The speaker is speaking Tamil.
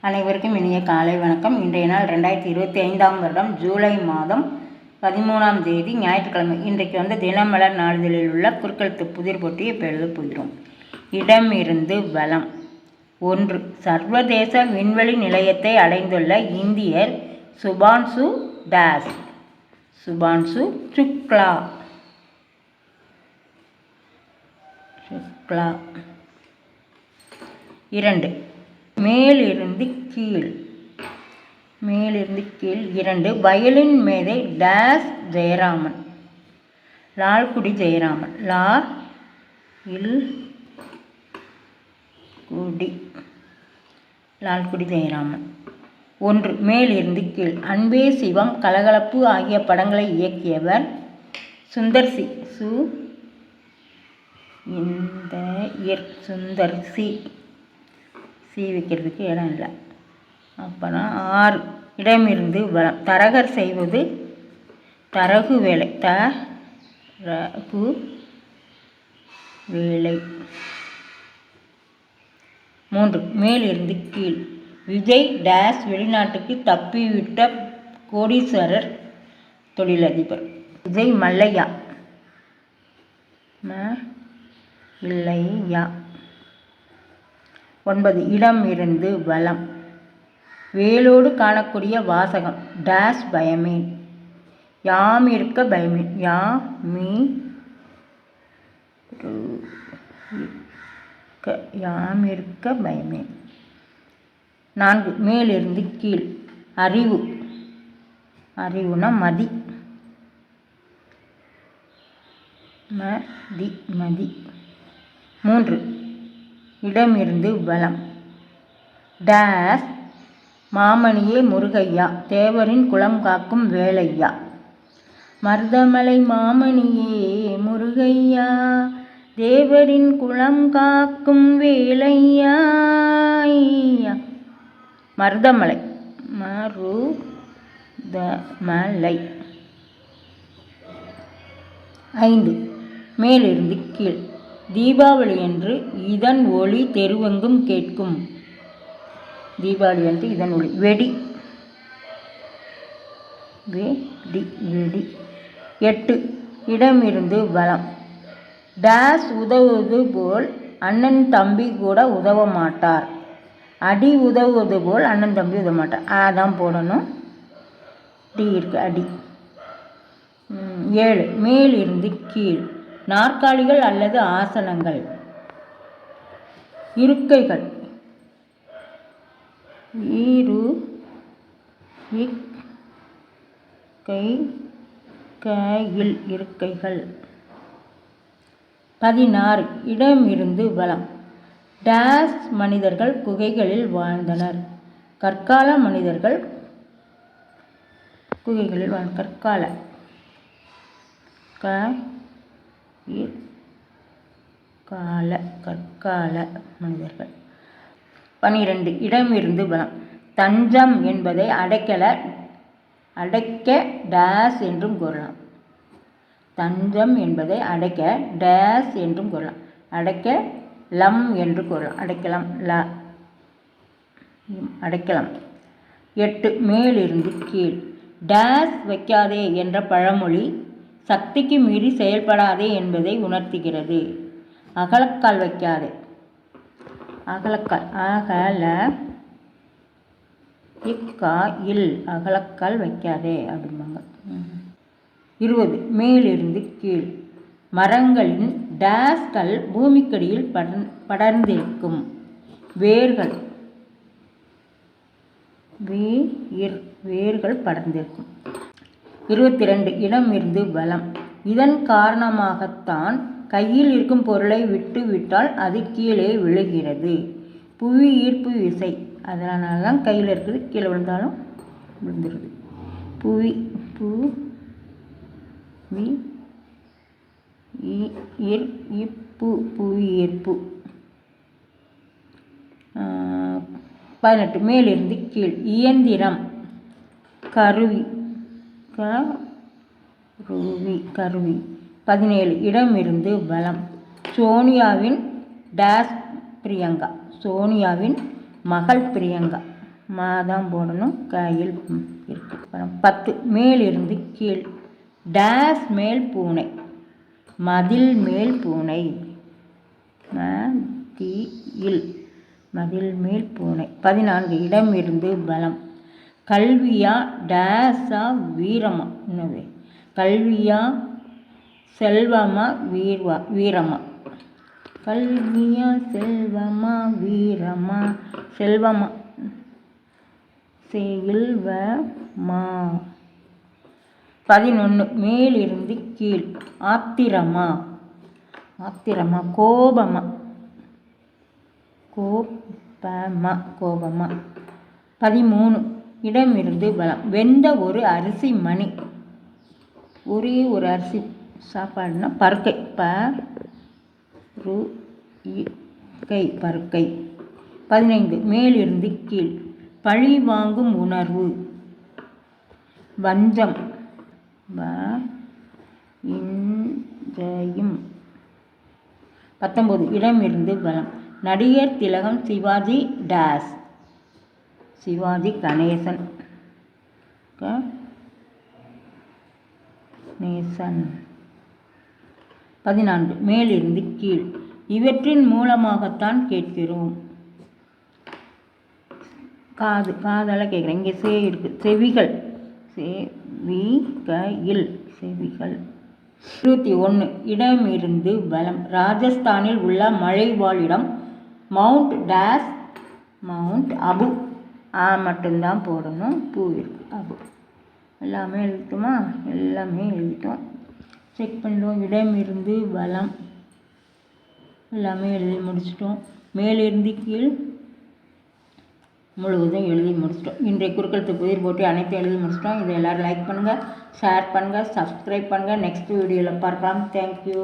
அனைவருக்கும் இனிய காலை வணக்கம். இன்றைய நாள் ரெண்டாயிரத்தி இருபத்தி ஐந்தாம் வருடம் ஜூலை மாதம் பதிமூணாம் தேதி ஞாயிற்றுக்கிழமை. இன்றைக்கு வந்து தினமலர் நாளிதழில் உள்ள குறுக்கெழுத்து புதிர் போட்டியை இப்போ எழுதப் போகிறோம். இடமிருந்து வளம் ஒன்று. சர்வதேச விண்வெளி நிலையத்தை அடைந்துள்ள இந்தியர் சுபான்சு தாஸ். சுபான்சு சுக்லா. சுக்லா. இரண்டு. மேலிருந்து கீழ். மேலிருந்து கீழ் இரண்டு. வயலின் மேதை டேஸ் ஜெயராமன். லால்குடி ஜெயராமன். லா இல் குடி. லால்குடி ஜெயராமன். ஒன்று. மேலிருந்து கீழ். அன்பே சிவம் கலகலப்பு ஆகிய படங்களை இயக்கியவர் சுந்தர் சி. சு. இந்த இர் சுந்தர் சீ வைக்கிறதுக்கு இடம் இல்லை. அப்புறம் ஆறு இடமிருந்து வளம் தரகர் செய்வது தரகு வேலை த ரகு வேலை. மூன்று மேலிருந்து கீழ். விஜய் டேஸ் வெளிநாட்டுக்கு தப்பிவிட்ட கோடீஸ்வரர் தொழிலதிபர். விஜய் மல்லையா? இல்லையா? ஒன்பது. இடம் இருந்து வளம். வேலோடு காணக்கூடிய வாசகம். டேஷ் பயமேன் யாம் இருக்க பயமேன் யா மீ யாம் இருக்க பயமே. நான்கு. மேலிருந்து கீழ். அறிவு. அறிவுனா மதி. மதி மதி. மூன்று. இடமிருந்து வலம். டேஸ் மாமணியே முருகையா தேவரின் குளம் காக்கும் வேலையா. மருதமலை மாமணியே முருகையா தேவரின் குளம் காக்கும் வேலையா மருதமலை மருதமலை. ஐந்து மேலிருந்து கீழ். தீபாவளி என்று இதன் ஒளி தெருவெங்கும் கேட்கும். தீபாவளி என்று இதன் ஒளி. வெடி. வெடி வெடி. எட்டு. இடமிருந்து வளம் டேஸ் உதவுவது போல் அண்ணன் தம்பி கூட உதவ மாட்டார். அடி உதவுவது போல் அண்ணன் தம்பி உதவ மாட்டார். ஆ தான் போடணும். டி இருக்கு அடி. ஏழு. மேலிருந்து கீழ். நாற்காலிகள் அல்லது ஆசனங்கள். இருக்கைகள். ஈரு இக் கை கையில் இருக்கைகள். பதினாறு இடமிருந்து வளம். டேஸ் மனிதர்கள் குகைகளில் வாழ்ந்தனர். கற்கால மனிதர்கள் குகைகளில் வாழ் கற்கால. க கால கற்கால மனிதர்கள். பனிரெண்டு இடமிருந்து வளம். தஞ்சம் என்பதை அடைக்கல அடைக்க டேஸ் என்றும் கூறலாம். தஞ்சம் என்பதை அடைக்க டேஸ் என்றும் கூறலாம். அடைக்க லம் என்று கூறலாம். அடைக்கலாம் ல. அடைக்கலாம். எட்டு மேலிருந்து கீழ். டேஸ் வைக்காதே என்ற பழமொழி சக்திக்கு மீறி செயல்படாதே என்பதை உணர்த்துகிறது. அகலக்கால் வைக்காதே. அகலக்கால் அகல இக்கா இல் அகலக்கால் வைக்காதே அப்படிம்பாங்க. இருபது மேலிருந்து கீழ். மரங்களின் டேஸ்கள் பூமிக்கடியில் படர் படர்ந்திருக்கும். வேர்கள் வேர் வேர்கள் படர்ந்திருக்கும். இருபத்தி ரெண்டு இடம் இருந்து பலம். இதன் காரணமாகத்தான் கையில் இருக்கும் பொருளை விட்டு விட்டால் அது கீழே விழுகிறது. புவி ஈர்ப்பு விசை. அதனால தான் கையில் இருக்குது கீழே விழுந்தாலும் விழுந்துருது. புவி பூ வி இப்பு புவி ஈர்ப்பு. பதினெட்டு. மேலிருந்து கீழ். இயந்திரம். கருவி. கருவி கருவி. பதினேழு இடமிருந்து பலம் சோனியாவின் டேஸ் பிரியங்கா. சோனியாவின் மகள் பிரியங்கா. மாதம் போடணும். கையில் இருக்கு. பத்து மேலிருந்து கீழ். டேஸ் மேல் பூனை. மதில் மேல் பூனை. மதியில் மதில் மேல் பூனை. பதினான்கு இடம் இருந்து பலம் கல்வியா டேஸா வீரமா? என்னது? கல்வியா செல்வமா வீர்வா வீரமா? கல்வியா செல்வமா வீரமா? செல்வமா? செல்வமா பதினொன்று மேலிருந்து கீழ். ஆத்திரமா? ஆத்திரமா கோபமா? கோபமா கோபமா? பதிமூணு இடமிருந்து பலம் வெந்த ஒரு அரிசி மணி. ஒரே ஒரு அரிசி சாப்பாடுனா பருக்கை. ப ரு கை பருக்கை. பதினைந்து மேலிருந்து கீழ். பழி வாங்கும் உணர்வு. வஞ்சம். வ இஞ்சையும். பத்தொம்பது இடமிருந்து பலம் நடிகர் திலகம் சிவாஜி டேஸ். சிவாஜி கணேசன். கணேசன். நேசன் பதினான்கு. மேலிருந்து கீழ். இவற்றின் மூலமாகத்தான் கேட்கிறோம். காது காதால் கேட்குறேன். இங்கே சே இருக்கு. செவிகள். சே வி செவிகள். இருபத்தி ஒன்று இடமிருந்து பலம் ராஜஸ்தானில் உள்ள மலைவாழிடம் மவுண்ட் டேஸ் மவுண்ட் அபு ஆ மட்டும்தான் போடணும். பூ இருக்கு. அபு எல்லாமே எழுதிட்டோமா? எல்லாமே எழுதிட்டோம். செக் பண்ணுறோம் இடமிருந்து பலம் எல்லாமே எழுதி முடிச்சிட்டோம். மேலிருந்து கீழ் முழுவதும் எழுதி முடிச்சிட்டோம். இன்றைய குறுக்கெழுத்து புதிர் போட்டி அனைத்தும் எழுதி முடிச்சிட்டோம். இதை எல்லோரும் லைக் பண்ணுங்கள் ஷேர் பண்ணுங்கள் சப்ஸ்கிரைப் பண்ணுங்கள் நெக்ஸ்ட் வீடியோவில் பார்க்கலாம். தேங்க்யூ